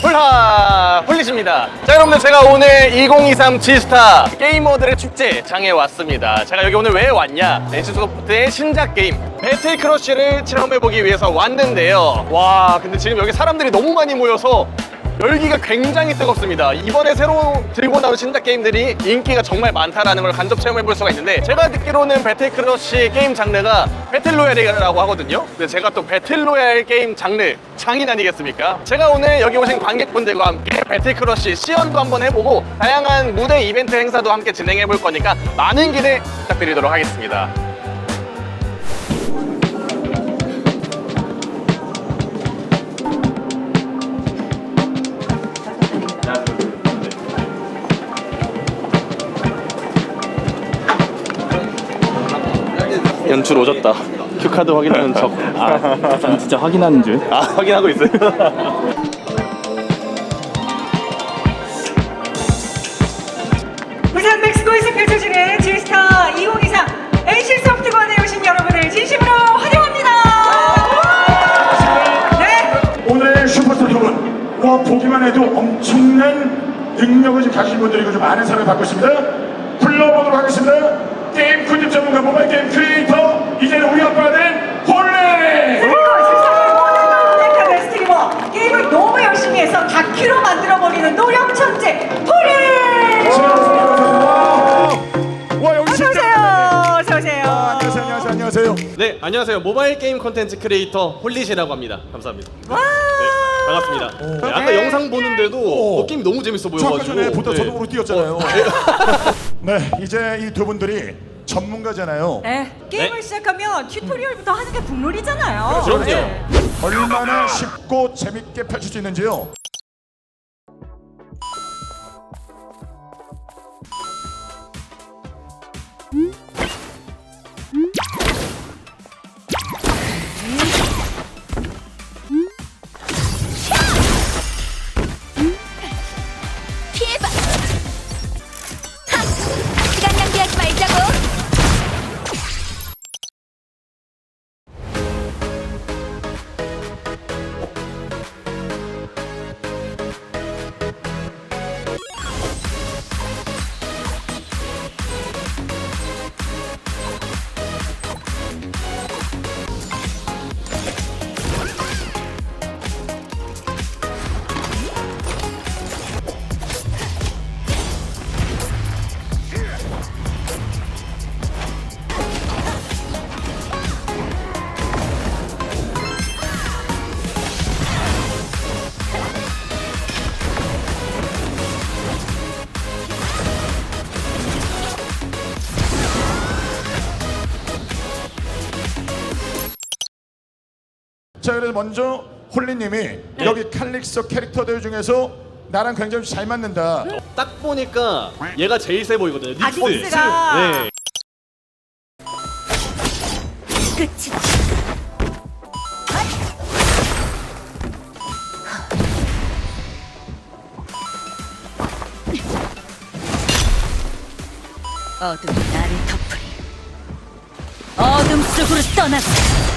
훌하 훌리십니다. 자 여러분들 제가 오늘 2023 G스타 게이머들의 축제 장에 왔습니다. 제가 여기 오늘 왜 왔냐? NC소프트의 신작 게임 배틀 크러쉬를 체험해보기 위해서 왔는데요. 와 근데 지금 여기 사람들이 너무 많이 모여서 열기가 굉장히 뜨겁습니다. 이번에 새로 들고 나온 신작 게임들이 인기가 정말 많다라는 걸 간접 체험해 볼 수가 있는데 제가 듣기로는 배틀 크러쉬 게임 장르가 배틀로얄이라고 하거든요. 근데 제가 또 배틀로얄 게임 장르 장인 아니겠습니까? 제가 오늘 여기 오신 관객분들과 함께 배틀 크러쉬 시연도 한번 해보고 다양한 무대 이벤트 행사도 함께 진행해 볼 거니까 많은 기대 부탁드리도록 하겠습니다. 연출 오졌다. 큐카드 확인하는 척. 아, 전 진짜 확인하는 줄. 아 확인하고 있어요. 부산 멕시코에서 펼쳐지는 지스타 2023 NC 소프트건에 오신 여러분을 진심으로 환영합니다. 네, 오늘 슈퍼스타 두 와, 보기만 해도 엄청난 능력을 지금 가진 분들이고 좀 많은 사랑을 받고 있습니다. 불러보도록 하겠습니다. 안녕하세요 모바일 게임 콘텐츠 크리에이터 홀리시라고 합니다. 감사합니다. 와. 네, 반갑습니다. 네, 아까 네. 영상 보는데도 오. 어, 게임이 너무 재밌어 저 아까 보여가지고 전에 보다 네. 저도 모르게 뛰었잖아요. 네 이제 이 두 분들이 전문가잖아요. 네, 게임을 네. 시작하면 튜토리얼부터 하는 게 국룰이잖아요. 그럼요. 네. 얼마나 쉽고 재밌게 펼칠 수 있는지요. 먼저 홀리님이 여기 칼릭서 캐릭터들 중에서 나랑 굉장히 잘 맞는다. 딱 보니까 얘가 제일 세 보이거든요. 닉스. 아, 닉스가. 네. 끝이다. 어둠이 나를 덮으리. 어둠 속으로 떠나서.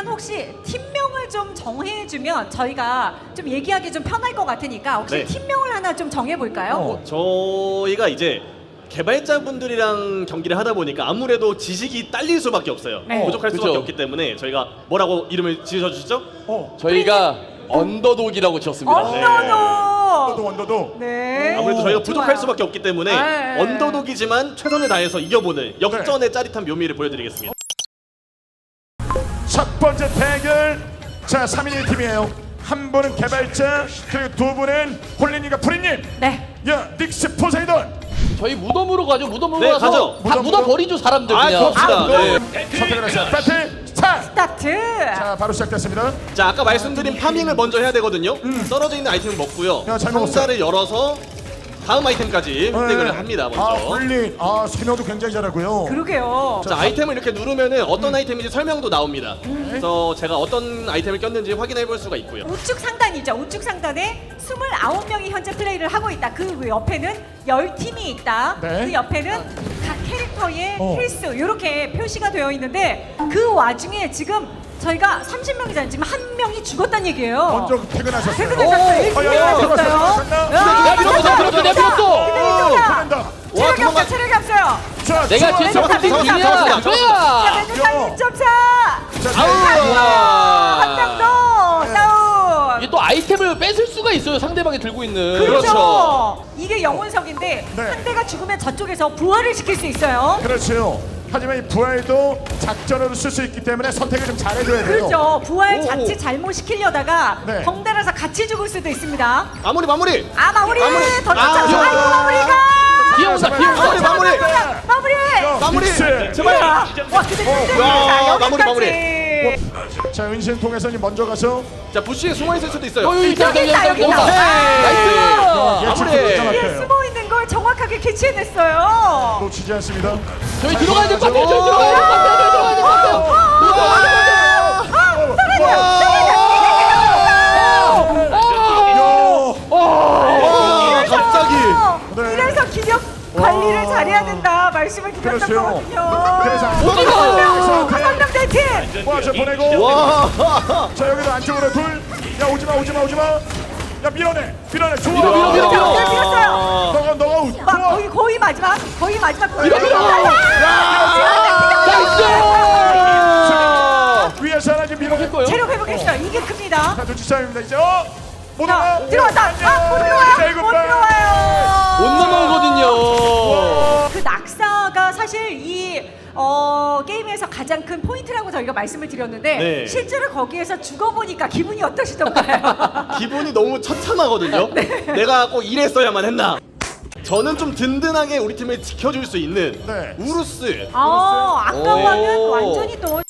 일단 혹시 팀명을 좀 정해주면 저희가 좀 얘기하기 좀 편할 것 같으니까 혹시 네. 팀명을 하나 좀 정해볼까요? 어. 저희가 이제 개발자분들이랑 경기를 하다 보니까 아무래도 지식이 딸릴 수밖에 없어요. 네. 부족할 수밖에 그죠. 없기 때문에 저희가 뭐라고 이름을 지어주시죠? 어, 저희가 언더독이라고 지었습니다. 언더도. 원더도 원더도. 네. 아무래도 저희가 부족할 좋아요. 수밖에 없기 때문에 네. 언더독이지만 최선을 다해서 이겨보는 역전의 짜릿한 묘미를 보여드리겠습니다. 첫 번째 대결. 자 3인의 팀이에요. 한 분은 개발자 그리고 두 분은 홀리님과 프리님. 네. 야 닉스 포세이돈. 저희 무덤으로 가죠. 무덤으로 네, 가서 가죠. 다 무덤으로? 묻어 버리죠 사람들 아, 그냥. 그럽시다. 네. 선택을 했어요. 배틀 스타트. 스타트. 자 바로 시작됐습니다. 자 아까 말씀드린 파밍을 먼저 해야 되거든요. 떨어져 있는 아이템을 먹고요. 야, 잘 먹었어요. 상자를 열어서 다음 아이템까지 획득을 네. 합니다. 아 먼저. 아 세 명도 굉장히 잘하고요. 그러게요. 자 아이템을 이렇게 누르면은 음. 어떤 아이템인지 설명도 나옵니다. 그래서 제가 어떤 아이템을 꼈는지 확인해 볼 수가 있고요. 우측 상단이죠. 우측 상단에 29명이 현재 플레이를 하고 있다. 그 옆에는 10팀이 있다. 네. 그 옆에는 각 캐릭터의 어. 필수 이렇게 표시가 되어 있는데 그 와중에 지금 저희가 30명이잖아요. 지금 한 명이 죽었다는 얘기예요. 먼저 퇴근하셨어요. 퇴근하셨어요. 어, 야, 야, 내가. 뒤에 잡았다, 서포팅 잡았다, 중이야. 잡았다, 조야. 자, 맨날 1.4. 자, 한명 더. 다운. 이게 또 아이템을 뺏을 수가 있어요. 상대방이 들고 있는. 그렇죠. 그렇죠. 이게 영혼석인데 네. 상대가 죽으면 저쪽에서 부활을 시킬 수 있어요. 그렇죠. 하지만 이 부활도 작전으로 쓸 수 있기 때문에 선택을 좀 잘해줘야 돼요. 그렇죠. 부활 오. 자칫 잘못 시키려다가 네. 덩달아서 같이 죽을 수도 있습니다. 마무리 마무리. 아 마무리 마무리. 더 아, 쫓아서 야. 아이고 마무리가 비온다, 비온다. 마무리 마무리. 마무리. 마무리. 믹스. 제발. 와 근데 마무리, 마무리. 자, 은신 통해서 이제 먼저 가서 자 부시에 숨어 있을 수도 있어요. 여기 있다, 여기 있다, 여기 있다. 여기 있다. 나이스. 예측 마무리. 같아요. 숨어 있는 걸 정확하게 캐치해냈어요. 놓치지 않습니다. 저희 들어가야 될 것 같아요. 저희 들어가야 될 것 같아요. 저희 들어가야 될 것 같아요. 와 갑자기. 네. 이래서 기력 관리를 잘해야 된다 말씀을 드렸던 그렇죠. 그래서 어디가? 한명 대팀. 와저 보내고 와. 자 여기도 안쪽으로 둘. 야 오지마 오지마 오지마. 야 밀어내 밀어내 좋아. 밀어, 밀어, 밀어. 잘 밀었어요. 너가 너가 우- 막 좋아. 거의 거의 마지막 거의 마지막 밀어, 밀어. 나이스. 위에서 하나 지금 밀어낼 거예요? 체력 회복했어요. 이게 큽니다. 자 눈치 싸움입니다 이제 어. 못자 나가. 들어왔다. 아 못 들어와요. 못 들어와요. 못 넘어오거든요. 사실 이 어, 게임에서 가장 큰 포인트라고 저희가 말씀을 드렸는데 네. 실제로 거기에서 죽어보니까 기분이 어떠시던가요? 기분이 너무 처참하거든요. 내가 꼭 이랬어야만 했나. 저는 좀 든든하게 우리 팀을 지켜줄 수 있는 네. 우루스. 아, 아까와는 오. 완전히 또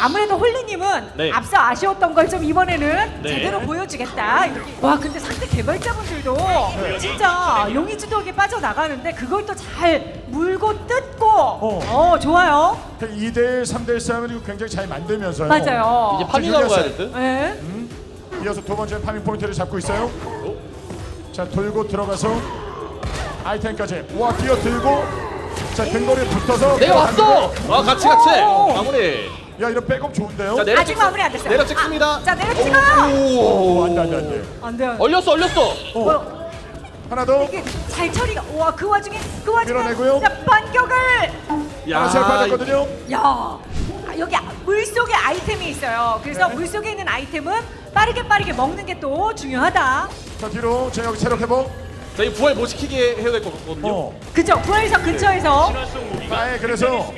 아무래도 홀리님은 네. 앞서 아쉬웠던 걸 좀 이번에는 네. 제대로 보여주겠다. 이렇게. 와 근데 상대 개발자분들도 진짜 용의 주도하게 빠져나가는데 그걸 또 잘 물고 뜯고 어, 좋아요. 2대1 3대1 싸움을 이거 굉장히 잘 만들면서요. 맞아요. 이제 파밍하러 가야 될 듯. 네. 이어서 두 번째 파밍 포인트를 잡고 있어요. 자 돌고 들어가서 아이템까지 와 뛰어 들고 자 근거리에 붙어서 내가 왔어. 아 같이 같이. 오. 마무리. 야 이런 백업 좋은데요? 자 내려 아직 찍. 마무리 안 됐어요. 내려 찍습니다. 아, 자 내려 찍어. 오 안돼 안돼 안돼. 안 돼요. 얼렸어, 얼렸어. 어, 하나 더 이게 잘 처리가. 와 그 와중에 그 와중에 밀어내고요. 자, 반격을. 하나 잘 빠졌거든요. 야 아, 여기 물 속에 아이템이 있어요. 그래서 네. 물 속에 있는 아이템은 빠르게 빠르게 먹는 게 또 중요하다. 자 뒤로 제 여기 체력 회복. 저희 부활 못 시키게 해야 될 것 같거든요. 어. 그죠? 부활석 근처에서 아예 그래서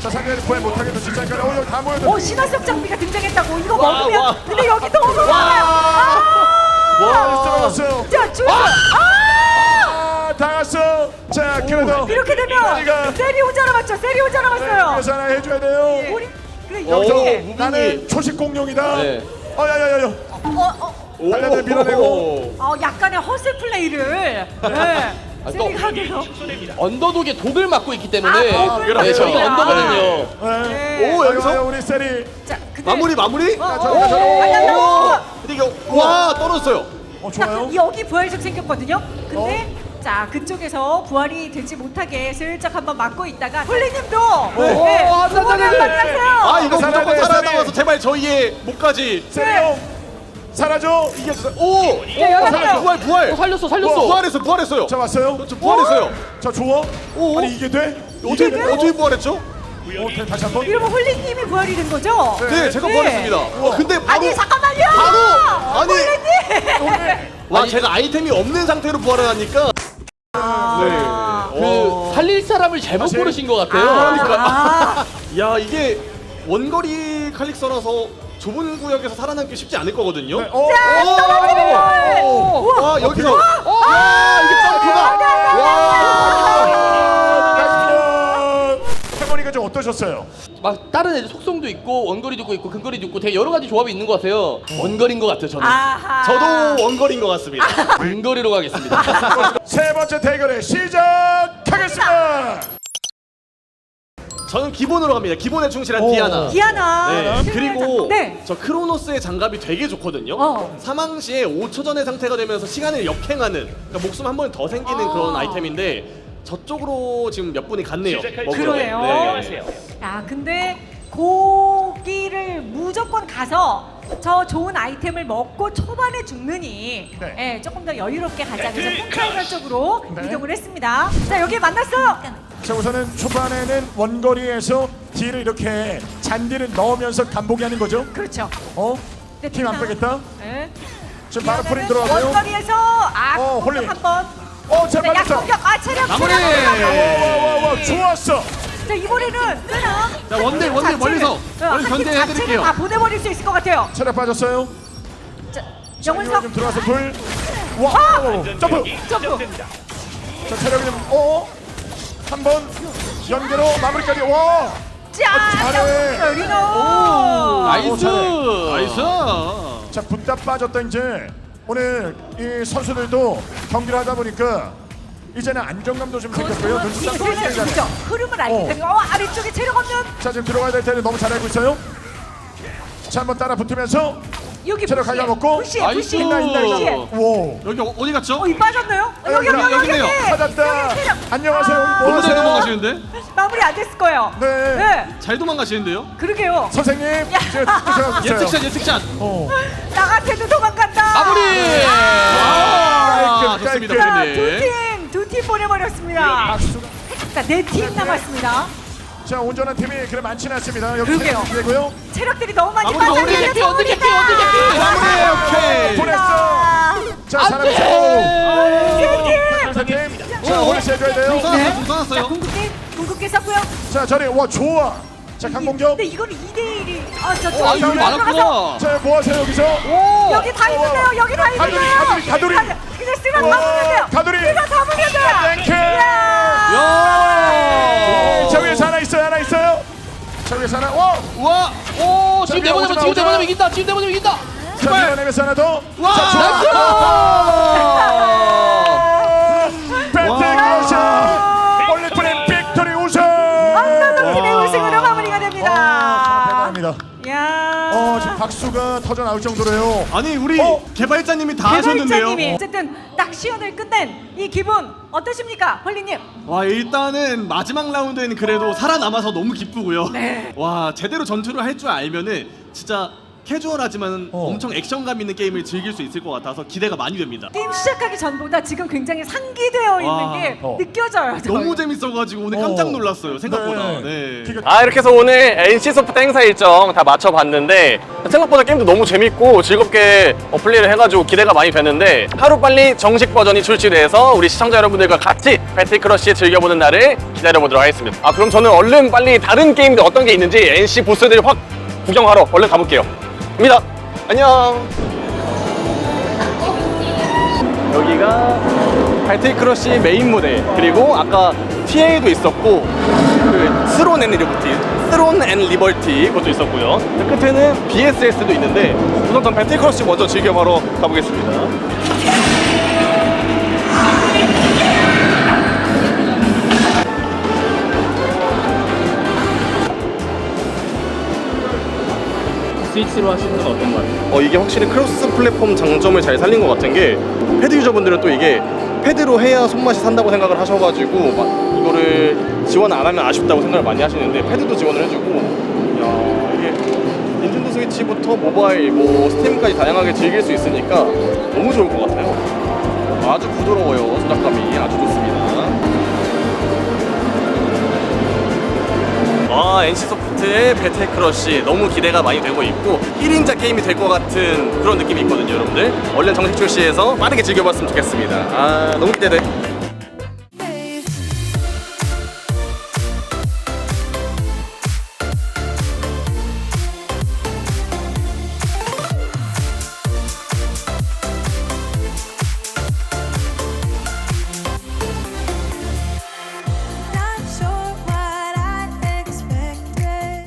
자 상대를 구해 못하게 진짜까지 어 여기 다 모여들. 오 신화석 장비가 등장했다고 이거 와, 먹으면 와. 근데 여기 너무 많아요. 와 들어갔어요. 자 주소. 아! 아 당했어. 자 그래도 이렇게 우리가 되면 세리 혼자 남았죠. 세리 혼자 남았어요. 그래서 하나 해줘야 돼요. 우리 그 오, 여기 무빙이. 나는 초식 공룡이다. 네. 어야야야야. 어, 어, 달려들 밀어내고. 어 약간의 허슬 플레이를 네. 아, 또-. 언더독의 독을 맡고 있기 때문에 아, 독을 네, 저희가 맡는구나. 언더거든요. 네. 오, 여기서? 아유, 우리 세리. 자, 근데 마무리 마무리. 어, 어. 어. 오. 근데 이거 와 떨어졌어요. 어 자, 좋아요. 그 여기 부활석 생겼거든요. 근데 자 그쪽에서 부활이 되지 못하게 슬쩍 한번 막고 있다가 홀리님도 네, 안 돼. 부활을 만났어요. 아 이거 살아야 무조건 돼, 살아야 세리. 나와서 제발 저희의 목까지 세리 형 사라져. 이겨주세요. 오. 네, 열었어요. 부활 부활. 어, 살렸어, 살렸어. 부활했어 부활했어요. 자 왔어요. 저 부활했어요. 자 좋아. 오. 아니 이게 돼? 어떻게 이게 돼? 어떻게 부활했죠? 어, 돼, 다시 한 번. 이러면 홀리님이 부활이 된 거죠? 네 제가 네. 부활했습니다. 어, 근데 바로 아니 잠깐만요. 바로 아니 홀리님. 와 제가 아이템이 없는 상태로 부활을 하니까 아. 네. 그 살릴 사람을 잘못 사실- 고르신 것 같아요. 아, 야 이게 원거리 칼릭서라서 좁은 구역에서 살아남기 쉽지 않을 거거든요. 네, 어. 오. 우와. 와 여기서 어, 야 이게 점프가 와 할머니가 좀 어떠셨어요? 막 다른 애들 속성도 있고 원거리도 있고 근거리도 있고 되게 여러 가지 조합이 있는 것 같아요. 원거리인 것 같아요 저는. 아하. 저도 원거리인 것 같습니다. 근거리로 가겠습니다. 세 번째 대결을 시작하겠습니다. 저는 기본으로 갑니다. 기본에 충실한 오. 디아나. 디아나. 네. 그리고 네. 저 크로노스의 장갑이 되게 좋거든요. 어. 사망 시에 5초 전의 상태가 되면서 시간을 역행하는 그러니까 목숨 한 번 더 생기는 어. 그런 아이템인데 저쪽으로 지금 몇 분이 갔네요. 먹으러. 그러네요. 네. 야, 근데 고기를 무조건 가서 저 좋은 아이템을 먹고 초반에 죽느니 네. 예, 조금 더 여유롭게 가자 그래서 폰카이럴 쪽으로 네. 이동을 했습니다. 자, 여기 만났어요. 자 우선은 초반에는 원거리에서 뒤를 이렇게 잔디를 넣으면서 간보기 하는 거죠. 그렇죠. 어? 네, 팀안팀 빼겠다. 예. 지금 바로 프린 들어가고요. 원거리에서 아, 어, 공격 홀리. 한 번. 어, 잘 네, 약 맞았어. 공격. 아, 체력 마무리! 체력. 와와와 좋았어. 자, 이번에는 뜨나? 자, 원딜, 원딜 멀리서. 멀리서 견제해드릴게요. 다 보내버릴 수 있을 것 같아요. 체력 빠졌어요. 자, 영원석 좀 들어가서 불. 와, 아! 점프. 점프. 자, 체력이 좀 어. 한번 연계로 마무리까지. 와. 짠! 아, 잘해. 리노. 나이스. 잘해. 나이스. 자, 분다 빠졌다 이제. 오늘 이 선수들도 경기를 하다 보니까 이제는 안정감도 좀 생겼고요. 눈치 딱 흐름을 보이잖아요. 그죠? 흐름을 알기 어. 때문에 어, 아래쪽에 체력 없는 자, 지금 들어가야 될 텐데 너무 잘 알고 있어요. 자, 한번 따라 붙으면서 여기 체력 부시에, 갈라먹고. 부시에 나이스. 부시에 있나 있나 부시에 있나. 오. 여기 어- 어디 갔죠? 어, 이 빠졌나요? 어, 여기 여기, 여기 여기 여기네요. 여기 찾았다. 여기. 안녕하세요. 여기 뭐 너무 잘 하세요? 도망가시는데? 마무리 안 됐을 거예요. 네. 네, 잘 도망가시는데요? 그러게요. 선생님. 예측샷 예측샷. 어. 나 같아도 도망간다. 마무리. 아, 깔끔, 좋습니다, 깔끔. 자, 프리님. 두 팀, 두 팀 보내버렸습니다. 박수가. 자, 네 팀 남았습니다. 자, 온전한 팀이 그래 많지는 않습니다. 여기 그러게요. 되고요. 체력들이 너무 많이 빠져. 있는 언제 개피. 언제 개피. 마무리 오케이. 보냈어. 자, 사람이 세. 자, 팀. 자, 오늘 세줘야 돼요. 네. 자, 쏟았어요. 궁극기, 궁극기 썼고요. 자, 저리 와 좋아. 자, 강공격. 근데 이거는 2대 1이 아, 저, 저, 아, 이거 많았구나. 자, 뭐 하세요 여기서? 여기 다 있는데요. 여기 다 가두리, 있는데요. 가두리, 가두리. 그냥 쓰면 와, 잡으면 돼요. 가두리. 그냥 잡으면 돼요. 땡큐. 야. 자, 위에서 하나. 와. 와. 오, 지금 자, 내보내면 오지마, 지금 오지마. 내보내면 이긴다. 지금 내보내면 이긴다. 자, 밀어내면서 하나 더. 와. 자, 나이스. 어, 지금 박수가 터져 나올 정도로요. 아니 우리 어? 개발자님이 다 하셨는데요. 개발자님이 어쨌든 딱 시연을 끝낸 이 기분 어떠십니까, 홀리님? 와 일단은 마지막 라운드에는 그래도 살아남아서 너무 기쁘고요. 네. 와 제대로 전투를 할 줄 알면은 진짜 캐주얼하지만 어. 엄청 액션감 있는 게임을 즐길 수 있을 것 같아서 기대가 많이 됩니다. 게임 시작하기 전보다 지금 굉장히 상기되어 있는 와. 게 어. 느껴져요. 너무 재밌어가지고 오늘 깜짝 놀랐어요 생각보다. 네. 기가- 아 이렇게 해서 오늘 NC 소프트 행사 일정 다 맞춰봤는데 생각보다 게임도 너무 재밌고 즐겁게 어, 플레이를 해가지고 기대가 많이 되는데 하루 빨리 정식 버전이 출시돼서 우리 시청자 여러분들과 같이 배틀 크러쉬 즐겨보는 날을 기다려보도록 하겠습니다. 아 그럼 저는 얼른 빨리 다른 게임들 어떤 게 있는지 NC 보스들 확 구경하러 얼른 가볼게요. 입니다. 안녕. 여기가 배틀 크러쉬 메인 무대 그리고 아까 TA도 있었고 그 스론 앤 리버티 스론 앤 리버티 그것도 있었고요 그 끝에는 BSS도 있는데 우선 전 배틀 크러쉬 먼저 즐겨보러 가보겠습니다 스위치로 하시는 건 어떤 것 같아요? 어 이게 확실히 크로스 플랫폼 장점을 잘 살린 것 같은 게 패드 유저분들은 또 이게 패드로 해야 손맛이 산다고 생각을 하셔가지고 막 이거를 지원 안 하면 아쉽다고 생각을 많이 하시는데 패드도 지원을 해주고 야 이게 닌텐도 스위치부터 모바일 뭐 스팀까지 다양하게 즐길 수 있으니까 너무 좋을 것 같아요. 아주 부드러워요 조작감이. 아주 좋습니다 아 NC소프트의 배틀 크러쉬 너무 기대가 많이 되고 있고 1인자 게임이 될 것 같은 그런 느낌이 있거든요 여러분들. 얼른 정식 출시해서 빠르게 즐겨봤으면 좋겠습니다. 아 너무 기대돼